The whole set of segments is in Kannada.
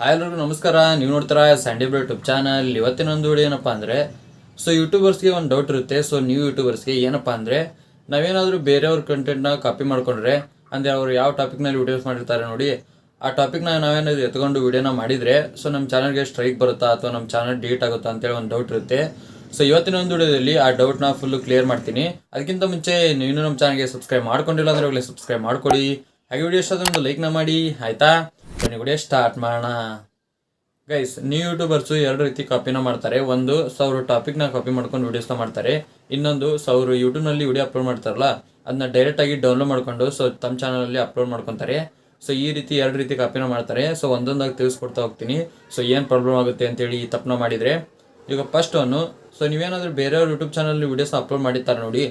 ಹಾಯ್ ಎಲ್ಲರಿಗೂ ನಮಸ್ಕಾರ. ನೀವು ನೋಡ್ತಾರ ಸ್ಯಾಂಡಿ ಬ್ರೋ ಯೂಟ್ಯೂಬ್ ಚಾನಲ್ ಇವತ್ತಿನ ಒಂದು ವಿಡಿಯೋ ಏನಪ್ಪ ಅಂದರೆ ಸೊ ಯೂಟ್ಯೂಬರ್ಸ್ಗೆ ಒಂದು ಡೌಟ್ ಇರುತ್ತೆ. ಸೊ ನ್ಯೂ ಯೂಟ್ಯೂಬರ್ಸ್ಗೆ ಏನಪ್ಪ ಅಂದರೆ, ನಾವೇನಾದರೂ ಬೇರೆಯವ್ರ ಕಂಟೆಂಟ್ನ ಕಾಪಿ ಮಾಡ್ಕೊಂಡ್ರೆ, ಅಂದರೆ ಅವರು ಯಾವ ಟಾಪಿಕ್ನಲ್ಲಿ ವಿಡಿಯೋಸ್ ಮಾಡಿರ್ತಾರೆ ನೋಡಿ, ಆ ಟಾಪಿಕ್ನ ನಾವೇನಾದ್ರು ಎತ್ಕೊಂಡು ವೀಡಿಯೋನ ಮಾಡಿದರೆ ಸೊ ನಮ್ಮ ಚಾನಲ್ಗೆ ಸ್ಟ್ರೈಕ್ ಬರುತ್ತಾ ಅಥವಾ ನಮ್ಮ ಚಾನಲ್ ಡಿಲೀಟ್ ಆಗುತ್ತಾ ಅಂತೇಳಿ ಒಂದು ಡೌಟ್ ಇರುತ್ತೆ. ಸೊ ಇವತ್ತಿನ ಒಂದು ವಿಡಿಯೋದಲ್ಲಿ ಆ ಡೌಟ್ನ ಫುಲ್ಲು ಕ್ಲಿಯರ್ ಮಾಡ್ತೀನಿ. ಅದಕ್ಕಿಂತ ಮುಂಚೆ ನೀವು ನಮ್ಮ ಚಾನಲ್ಗೆ ಸಬ್ಸ್ಕ್ರೈಬ್ ಮಾಡ್ಕೊಂಡಿಲ್ಲ ಅಂದರೆ ಒಳ್ಳೆ ಸಬ್ಸ್ಕ್ರೈಬ್ ಮಾಡ್ಕೊಡಿ. ಹಾಗೆ ವಿಡಿಯೋ ಇಷ್ಟ ಒಂದು ಲೈಕ್ನ ಮಾಡಿ. ಆಯಿತಾ? ವಿಡಿಯೋ ಸ್ಟಾರ್ಟ್ ಮಾಡೋಣ. ಗೈಸ್ ನ್ಯೂ ಯೂಟ್ಯೂಬರ್ಸು ಎರಡು ರೀತಿ ಕಾಪಿನ ಮಾಡ್ತಾರೆ. ಒಂದು ಸಾವಿರ ಟಾಪಿಕ್ನ ಕಾಪಿ ಮಾಡ್ಕೊಂಡು ವೀಡಿಯೋಸ್ನ ಮಾಡ್ತಾರೆ. ಇನ್ನೊಂದು ಸಾವಿರ ಯೂಟ್ಯೂಬ್ನಲ್ಲಿ ವಿಡಿಯೋ ಅಪ್ಲೋಡ್ ಮಾಡ್ತಾರಲ್ಲ ಅದನ್ನ ಡೈರೆಕ್ಟಾಗಿ ಡೌನ್ಲೋಡ್ ಮಾಡ್ಕೊಂಡು ಸೊ ತಮ್ಮ ಚಾನಲಲ್ಲಿ ಅಪ್ಲೋಡ್ ಮಾಡ್ಕೊತಾರೆ. ಸೊ ಈ ರೀತಿ ಎರಡು ರೀತಿ ಕಾಪಿನ ಮಾಡ್ತಾರೆ. ಸೊ ಒಂದೊಂದಾಗಿ ತಿಳಿಸ್ಕೊಡ್ತಾ ಹೋಗ್ತೀನಿ. ಸೊ ಏನು ಪ್ರಾಬ್ಲಮ್ ಆಗುತ್ತೆ ಅಂತೇಳಿ ಈ ತಪ್ಪನ ಮಾಡಿದರೆ. ಈಗ ಫಸ್ಟ್ ಒಂದು ಸೊ ನೀವೇನಾದರೂ ಬೇರೆಯವ್ರ ಯೂಟ್ಯೂಬ್ ಚಾನಲ್ಲಿ ವೀಡಿಯೋಸ್ನ ಅಪ್ಲೋಡ್ ಮಾಡಿರ್ತಾರೆ ನೋಡಿ.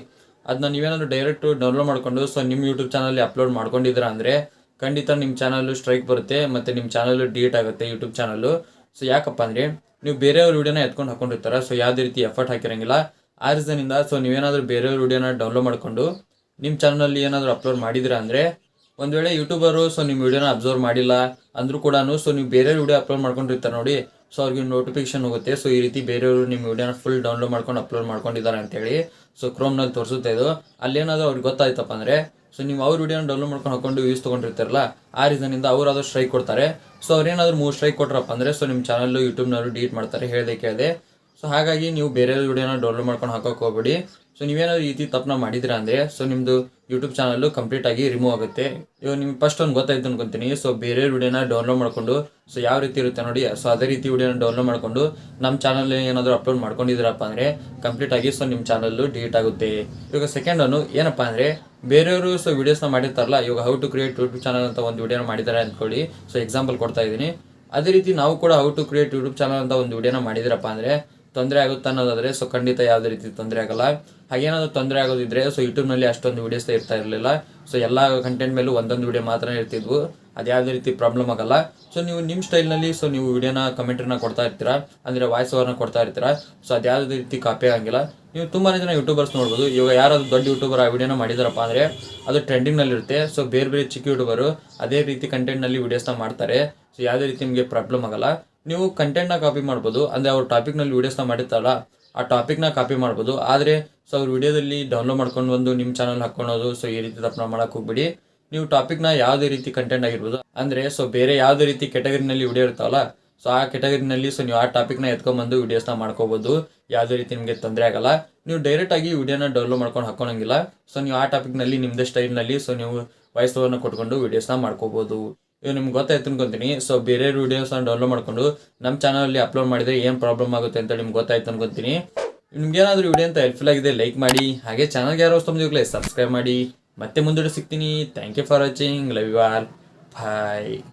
ಅದನ್ನ ನೀವೇನಾದರೂ ಡೈರೆಕ್ಟು ಡೌನ್ಲೋಡ್ ಮಾಡ್ಕೊಂಡು ಸೊ ನಿಮ್ಮ ಯೂಟ್ಯೂಬ್ ಚಾನಲಲ್ಲಿ ಅಪ್ಲೋಡ್ ಮಾಡ್ಕೊಂಡಿದ್ದೀರಾ ಅಂದರೆ ಖಂಡಿತ ನಿಮ್ಮ ಚಾನಲ್ಲು ಸ್ಟ್ರೈಕ್ ಬರುತ್ತೆ, ಮತ್ತು ನಿಮ್ಮ ಚಾನಲ್ಲು ಡಿಲೀಟ್ ಆಗುತ್ತೆ ಯೂಟ್ಯೂಬ್ ಚಾನಲ್ಲು ಸೊ ಯಾಕಪ್ಪ ಅಂದರೆ, ನೀವು ಬೇರೆಯವ್ರ ವೀಡಿಯೋನ ಎತ್ಕೊಂಡು ಹಾಕೊಂಡಿರ್ತಾರೆ ಸೊ ಯಾವುದೇ ರೀತಿ ಎಫರ್ಟ್ ಹಾಕಿರಂಗಿಲ್ಲ. ಆ ರೀಸನಿಂದ ಸೊ ನೀವೇನಾದರೂ ಬೇರೆಯವ್ರ ವೀಡಿಯೋನ ಡೌನ್ಲೋಡ್ ಮಾಡಿಕೊಂಡು ನಿಮ್ಮ ಚಾನಲಲ್ಲಿ ಏನಾದರೂ ಅಪ್ಲೋಡ್ ಮಾಡಿದ್ರೆ ಅಂದರೆ, ಒಂದು ವೇಳೆ ಯೂಟ್ಯೂಬರು ಸೊ ನಿಮ್ಮ ವೀಡಿಯೋನ ಅಬ್ಸರ್ವ್ ಮಾಡಿಲ್ಲ ಅಂದರೂ ಕೂಡ ಸೊ ನೀವು ಬೇರೆಯವ್ರ ವಿಡಿಯೋ ಅಪ್ಲೋಡ್ ಮಾಡ್ಕೊಂಡಿರ್ತಾರೆ ನೋಡಿ ಸೊ ಅವ್ರಿಗೆ ನೋಟಿಫಿಕೇಶನ್ ಹೋಗುತ್ತೆ. ಸೊ ಈ ರೀತಿ ಬೇರೆಯವರು ನಿಮ್ಮ ವೀಡಿಯೋನ ಫುಲ್ ಡೌನ್ಲೋಡ್ ಮಾಡ್ಕೊಂಡು ಅಪ್ಲೋಡ್ ಮಾಡ್ಕೊಂಡಿದ್ದಾರೆ ಅಂತೇಳಿ ಸೊ ಕ್ರೋಮ್ನಲ್ಲಿ ತೋರಿಸುತ್ತೆ ಇದು. ಅಲ್ಲೇನಾದರೂ ಅವ್ರಿಗೆ ಗೊತ್ತಾಯ್ತಪ್ಪ ಅಂದರೆ ಸೊ ನೀವು ಅವ್ರ ವಿಡಿಯೋನ ಡೌನ್ಲೋಡ್ ಮಾಡ್ಕೊಂಡು ಹಾಕೊಂಡು ವ್ಯೂಸ್ ತೊಗೊಂಡಿರ್ತಾರಲ್ಲ, ಆ ರೀಸನಿಂದ ಅವ್ರು ಅದು ಸ್ಟ್ರೈಕ್ ಕೊಡ್ತಾರೆ. ಸೊ ಅವ್ರೇನಾದ್ರು ಮೂರು ಸ್ಟ್ರೈಕ್ ಕೊಟ್ರಪ್ಪ ಅಂದರೆ ಸೊ ನಿಮ್ಮ ಚಾನಲ್ಲು ಯೂಟ್ಯೂಬ್ನವರು ಡಿಲೀಟ್ ಮಾಡ್ತಾರೆ, ಹೇಳಿದೆ ಕೇಳಿದೆ. ಸೊ ಹಾಗಾಗಿ ನೀವು ಬೇರೆ ವಿಡಿಯೋನ ಡೌನ್ಲೋಡ್ ಮಾಡ್ಕೊಂಡು ಹಾಕೋಕೆ ಹೋಗ್ಬೇಡಿ. ಸೊ ನೀವೇನಾದ್ರು ಈ ರೀತಿ ತಪ್ಪನ ಮಾಡಿದಿರಾ ಅಂದರೆ ಸೊ ನಿಮ್ಮದು ಯೂಟ್ಯೂಬ್ ಚಾನಲ್ಲು ಕಂಪ್ಲೀಟ್ ಆಗಿ ರಿಮೂವ್ ಆಗುತ್ತೆ. ಇವಾಗ ನಿಮ್ಗೆ ಫಸ್ಟ್ ಒಂದು ಗೊತ್ತಾಯ್ತು ಅನ್ಕೊಂತೀನಿ. ಸೊ ಬೇರೆ ವಿಡಿಯೋನ ಡೌನ್ಲೋಡ್ ಮಾಡಿಕೊಂಡು ಸೊ ಯಾವ ರೀತಿ ಇರುತ್ತೆ ನೋಡಿ. ಸೊ ಅದೇ ರೀತಿ ವಿಡಿಯೋನ ಡೌನ್ಲೋಡ್ ಮಾಡಿಕೊಂಡು ನಮ್ಮ ಚಾನಲ್ ಏನಾದರೂ ಅಪ್ಲೋಡ್ ಮಾಡ್ಕೊಂಡಿದ್ದೀರಪ್ಪ ಅಂದರೆ ಕಂಪ್ಲೀಟ್ ಆಗಿ ಸೊ ನಿಮ್ಮ ಚಾನಲ್ಲು ಡಿಲೀಟ್ ಆಗುತ್ತೆ. ಇವಾಗ ಸೆಕೆಂಡ್ ಅನ್ನು ಏನಪ್ಪ ಅಂದರೆ, ಬೇರೆಯವರು ಸೊ ವಿಡಿಯೋಸ್ನ ಮಾಡಿರ್ತಾರಲ್ಲ, ಇವಾಗ how to create YouTube channel ಅಂತ ಒಂದು ವಿಡಿಯೋನ ಮಾಡಿದ್ದಾರೆ ಅಂದ್ಕೊಳ್ಳಿ ಸೊ ಎಕ್ಸಾಂಪಲ್ ಕೊಡ್ತಾ ಇದ್ದೀನಿ. ಅದೇ ರೀತಿ ನಾವು ಕೂಡ how to create YouTube channel ಅಂತ ಒಂದು ವಿಡಿಯೋನ ಮಾಡಿದಿರಪ್ಪ ಅಂದರೆ ತೊಂದರೆ ಆಗುತ್ತೆ ಅನ್ನೋದಾದ್ರೆ ಸೊ ಖಂಡಿತ ಯಾವುದೇ ರೀತಿ ತೊಂದರೆ ಆಗಲ್ಲ. ಹಾಗೇನಾದರೂ ತೊಂದರೆ ಆಗೋದಿದ್ರೆ ಸೊ ಯೂಟ್ಯೂಬ್ನಲ್ಲಿ ಅಷ್ಟೊಂದು ವಿಡಿಯೋಸ್ ಇರ್ತಾ ಇರಲಿಲ್ಲ. ಸೊ ಎಲ್ಲ ಕಂಟೆಂಟ್ ಮೇಲೂ ಒಂದೊಂದು ವಿಡಿಯೋ ಮಾತ್ರ ಇರ್ತಿದ್ವು. ಅದು ಯಾವುದೇ ರೀತಿ ಪ್ರಾಬ್ಲಮ್ ಆಗಲ್ಲ. ಸೊ ನೀವು ನಿಮ್ಮ ಸ್ಟೈಲ್ನಲ್ಲಿ ಸೊ ನೀವು ವಿಡಿಯೋನ ಕಮೆಂಟ್ರನ್ನ ಕೊಡ್ತಾ ಇರ್ತೀರಾ? ಅಂದರೆ ವಾಯ್ಸ್ ಓವರ್ನ ಕೊಡ್ತಾ ಇರ್ತೀರಾ? ಸೊ ಅದು ಯಾವುದೇ ರೀತಿ ಕಾಪಿ ಆಗಂಗಿಲ್ಲ. ನೀವು ತುಂಬಾ ಜನ ಯೂಟ್ಯೂಬರ್ಸ್ ನೋಡ್ಬೋದು. ಇವಾಗ ಯಾರಾದರೂ ದೊಡ್ಡ ಯೂಟ್ಯೂಬರ್ ಆ ವಿಡಿಯೋನ ಮಾಡಿದಾರಪ್ಪ ಅಂದರೆ, ಅದು ಟ್ರೆಂಡಿಂಗ್ನಲ್ಲಿರುತ್ತೆ ಸೊ ಬೇರೆ ಬೇರೆ ಚಿಕ್ಕ ಯೂಟ್ಯೂಬರು ಅದೇ ರೀತಿ ಕಂಟೆಂಟ್ನಲ್ಲಿ ವಿಡಿಯೋಸ್ನ ಮಾಡ್ತಾರೆ. ಸೊ ಯಾವುದೇ ರೀತಿ ನಿಮಗೆ ಪ್ರಾಬ್ಲಮ್ ಆಗಲ್ಲ. ನೀವು ಕಂಟೆಂಟ್ನ ಕಾಪಿ ಮಾಡ್ಬೋದು, ಅಂದರೆ ಅವ್ರ ಟಾಪಿಕ್ನಲ್ಲಿ ವೀಡಿಯೋಸ್ನ ಮಾಡಿರ್ತಾರಲ್ಲ, ಆ ಟಾಪಿಕ್ನ ಕಾಪಿ ಮಾಡ್ಬೋದು. ಆದರೆ, ಸೊ ಅವ್ರ ವಿಡಿಯೋದಲ್ಲಿ ಡೌನ್ಲೋಡ್ ಮಾಡ್ಕೊಂಡು ಬಂದು ನಿಮ್ಮ ಚಾನಲ್ ಹಾಕ್ಕೊಳೋದು, ಸೊ ಈ ರೀತಿ ತಪ್ಪನ ಮಾಡೋಕ್ಕೆ ಹೋಗ್ಬಿಡಿ. ನೀವು ಟಾಪಿಕ್ನ ಯಾವುದೇ ರೀತಿ ಕಂಟೆಂಟ್ ಆಗಿರ್ಬೋದು, ಅಂದರೆ, ಸೊ ಬೇರೆ ಯಾವುದೇ ರೀತಿ ಕೆಟಗರಿನಲ್ಲಿ ವಿಡಿಯೋ ಇರ್ತಾವಲ್ಲ, ಸೊ ಆ ಕೆಟಗರಿನಲ್ಲಿ ಸೊ ನೀವು ಆ ಟಾಪಿಕ್ನ ಎತ್ಕೊಂಬಂದು ವೀಡಿಯೋಸ್ನ ಮಾಡ್ಕೋಬೋದು. ಯಾವುದೇ ರೀತಿ ನಿಮಗೆ ತೊಂದರೆ ಆಗಲ್ಲ. ನೀವು ಡೈರೆಕ್ಟಾಗಿ ವಿಡಿಯೋನ ಡೌನ್ಲೋಡ್ ಮಾಡ್ಕೊಂಡು ಹಾಕೊಳಂಗಿಲ್ಲ ಸೊ ನೀವು ಆ ಟಾಪಿಕ್ನಲ್ಲಿ ನಿಮ್ಮದೇ ಸ್ಟೈಲ್ನಲ್ಲಿ ಸೊ ನೀವು ವಾಯ್ಸ್ ಕೊಟ್ಕೊಂಡು ವೀಡಿಯೋಸ್ನ ಮಾಡ್ಕೋಬೋದು. ಇವಾಗ ನಿಮ್ಗೆ ಗೊತ್ತಾಯ್ತು ಅನ್ಕೊಂತೀನಿ. ಸೊ ಬೇರೆ ವೀಡಿಯೋಸನ್ನು ಡೌನ್ಲೋಡ್ ಮಾಡ್ಕೊಂಡು ನಮ್ಮ ಚಾನಲಲ್ಲಿ ಅಪ್ಲೋಡ್ ಮಾಡಿದರೆ ಏನು ಪ್ರಾಬ್ಲಮ್ ಆಗುತ್ತೆ ಅಂತ ನಿಮ್ಗೆ ಗೊತ್ತಾಯ್ತು ಅನ್ಕೊಂತೀನಿ. ನಿಮ್ಗೆ ಏನಾದರೂ ವಿಡಿಯೋ ಅಂತ ಹೆಲ್ಪ್ಫುಲ್ ಆಗಿದೆ ಲೈಕ್ ಮಾಡಿ. ಹಾಗೆ ಚಾನಲ್ಗೆ ಯಾರೋ ಹೊಸ ಸಬ್ಸ್ಕ್ರೈಬ್ ಮಾಡಿ. ಮತ್ತೆ ಮುಂದೆ ಸಿಗ್ತೀನಿ. Thank you for watching love you all bye